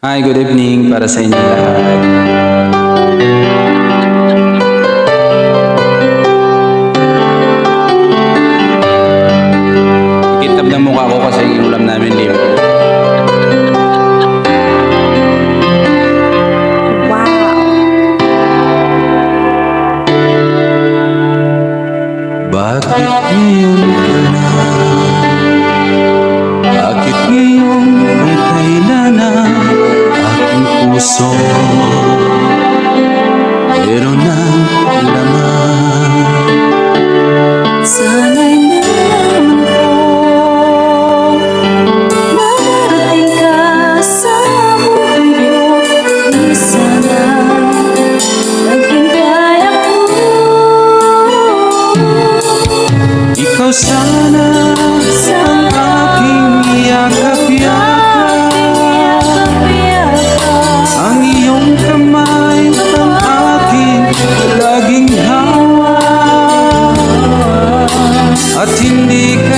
Hi, good evening para sa inyo lahat. som.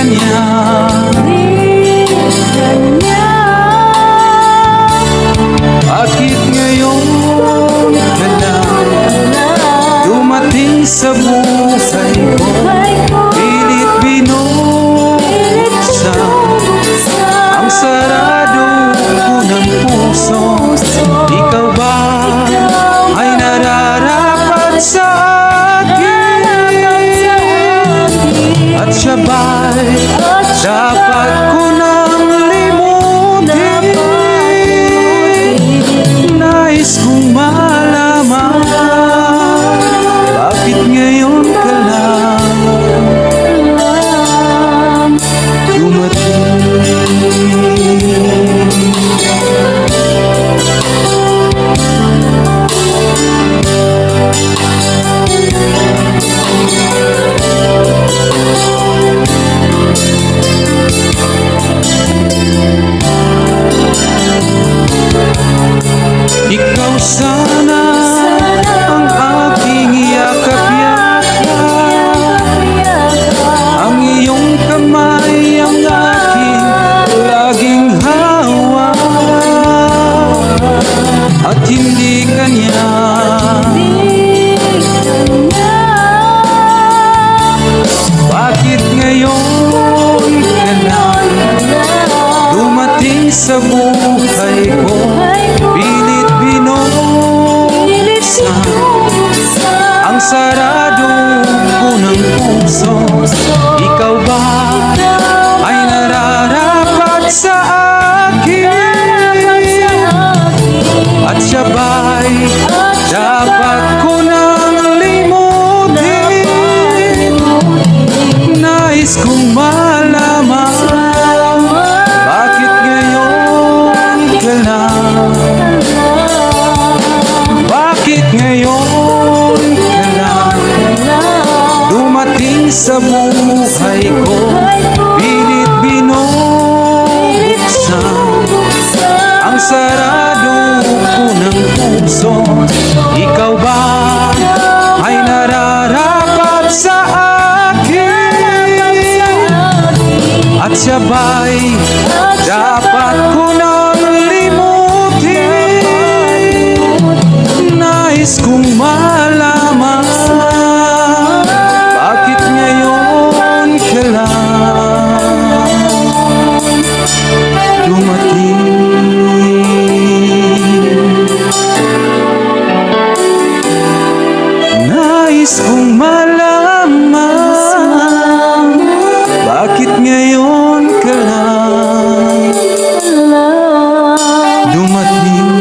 Kanya. Kanya. Bakit ngayon na lang dumating sa buhay? สบู่ไข่โค sa buhay ko Pilit binuksan Ang sarap Nais kong malaman Bakit ngayon ka lang Dumating.